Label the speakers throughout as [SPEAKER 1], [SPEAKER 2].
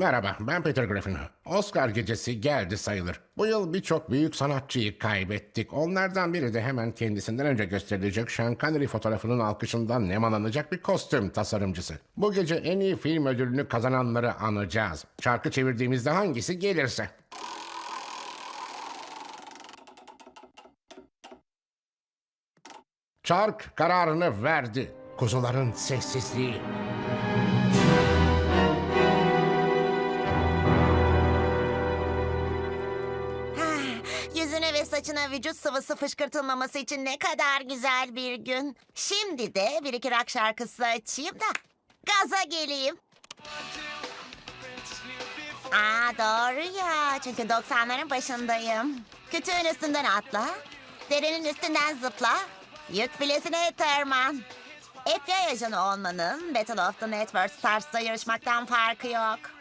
[SPEAKER 1] Merhaba, ben Peter Griffin. Oscar gecesi geldi sayılır. Bu yıl birçok büyük sanatçıyı kaybettik. Onlardan biri de hemen kendisinden önce gösterilecek Sean Connery fotoğrafının alkışından nemalanacak bir kostüm tasarımcısı. Bu gece en iyi film ödülünü kazananları anacağız. Şarkı çevirdiğimizde hangisi gelirse. Çark kararını verdi. Kuzuların sessizliği.
[SPEAKER 2] Yüzüne ve saçına vücut sıvısı fışkırtılmaması için ne kadar güzel bir gün. Şimdi de bir iki rock şarkısı açayım da gaza geleyim. Aa doğru ya çünkü 90'ların başındayım. Kütüğün üstünden atla, derenin üstünden zıpla, yük filesine tırman. FBI ajanı olmanın Battle of the Network Stars'ta yarışmaktan farkı yok.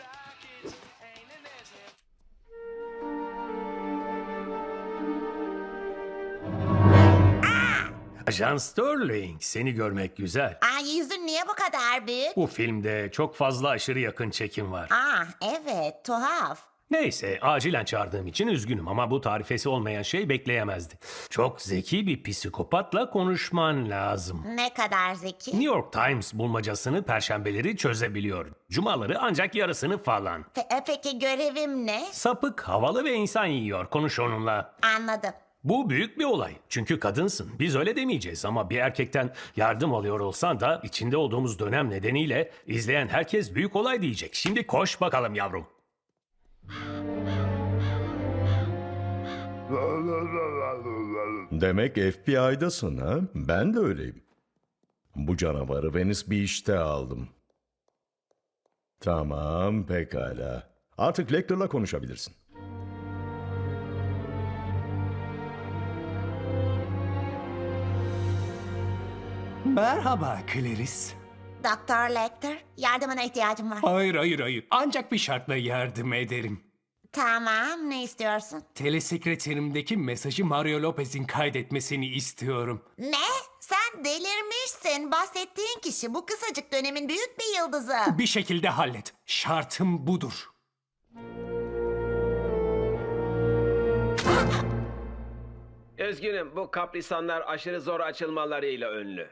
[SPEAKER 3] Ajan Sterling, seni görmek güzel.
[SPEAKER 2] Ay yüzün niye bu kadar büyük?
[SPEAKER 3] Bu filmde çok fazla aşırı yakın çekim var.
[SPEAKER 2] Aa evet tuhaf.
[SPEAKER 3] Neyse, acilen çağırdığım için üzgünüm ama bu tarifesi olmayan şey bekleyemezdi. Çok zeki bir psikopatla konuşman lazım.
[SPEAKER 2] Ne kadar zeki.
[SPEAKER 3] New York Times bulmacasını perşembeleri çözebiliyor. Cumaları ancak yarısını falan.
[SPEAKER 2] Pe- e, peki görevim ne?
[SPEAKER 3] Sapık, havalı ve insan yiyor. Konuş onunla.
[SPEAKER 2] Anladım.
[SPEAKER 3] Bu büyük bir olay. Çünkü kadınsın. Biz öyle demeyeceğiz ama bir erkekten yardım alıyor olsan da içinde olduğumuz dönem nedeniyle izleyen herkes büyük olay diyecek. Şimdi koş bakalım yavrum.
[SPEAKER 4] Demek FBI'dasın ha? Ben de öyleyim. Bu canavarı Venice Beach'te aldım. Tamam, pekala. Artık Lecter'la konuşabilirsin.
[SPEAKER 5] Merhaba Clarice.
[SPEAKER 2] Doktor Lecter, yardımına ihtiyacım var.
[SPEAKER 5] Hayır hayır hayır. Ancak bir şartla yardım ederim.
[SPEAKER 2] Tamam, ne istiyorsun?
[SPEAKER 5] Telesekreterimdeki mesajı Mario Lopez'in kaydetmesini istiyorum.
[SPEAKER 2] Ne? Sen delirmişsin. Bahsettiğin kişi bu kısacık dönemin büyük bir yıldızı.
[SPEAKER 5] Bir şekilde hallet. Şartım budur.
[SPEAKER 6] Üzgünüm bu kaprisanlar aşırı zor açılmalarıyla ünlü.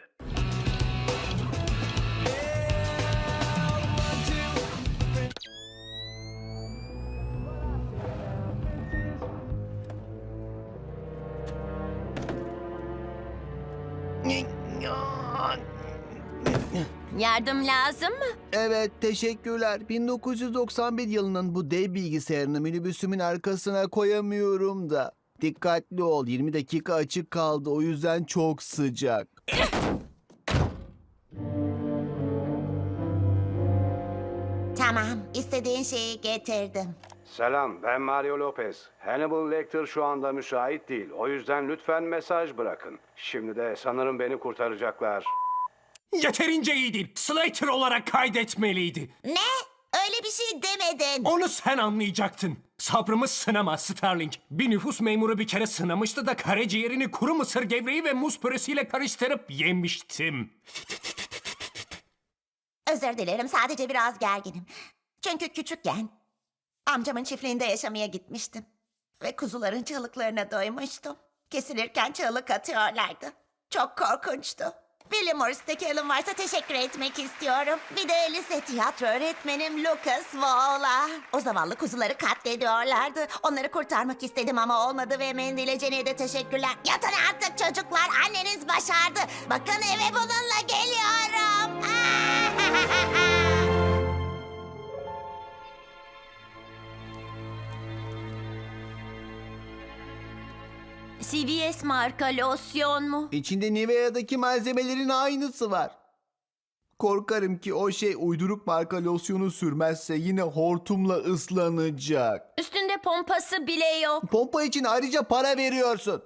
[SPEAKER 2] Yardım lazım mı?
[SPEAKER 7] Evet, teşekkürler. 1991 yılının bu dev bilgisayarını minibüsümün arkasına koyamıyorum da. Dikkatli ol, 20 dakika açık kaldı. O yüzden çok sıcak.
[SPEAKER 2] Tamam, istediğin şeyi getirdim.
[SPEAKER 8] Selam, ben Mario Lopez. Hannibal Lecter şu anda müsait değil. O yüzden lütfen mesaj bırakın. Şimdi de sanırım beni kurtaracaklar.
[SPEAKER 5] Yeterince iyiydi. Slater olarak kaydetmeliydi.
[SPEAKER 2] Ne? Öyle bir şey demedin.
[SPEAKER 5] Onu sen anlayacaktın. Sabrımı sınama Starling. Bir nüfus memuru bir kere sınamıştı da karaciğerini kuru mısır gevreği ve muz püresiyle karıştırıp yemiştim.
[SPEAKER 2] Özür dilerim, sadece biraz gerginim. Çünkü küçükken amcamın çiftliğinde yaşamaya gitmiştim. Ve kuzuların çığlıklarına doymuştum. Kesilirken çığlık atıyorlardı. Çok korkunçtu. William Morris'teki Alan varsa teşekkür etmek istiyorum. Bir de lise tiyatro öğretmenim Lucas Wall'a. O zavallı kuzuları katlediyorlardı. Onları kurtarmak istedim ama olmadı ve mendile Jenny'e de teşekkürler. Yatın artık çocuklar, anneniz başardı. Bakın eve bununla geliyorum.
[SPEAKER 9] CVS marka losyon mu?
[SPEAKER 7] İçinde Nivea'daki malzemelerin aynısı var. Korkarım ki o şey uyduruk marka losyonu sürmezse yine hortumla ıslanacak.
[SPEAKER 9] Üstünde pompası bile yok.
[SPEAKER 7] Pompa için ayrıca para veriyorsun.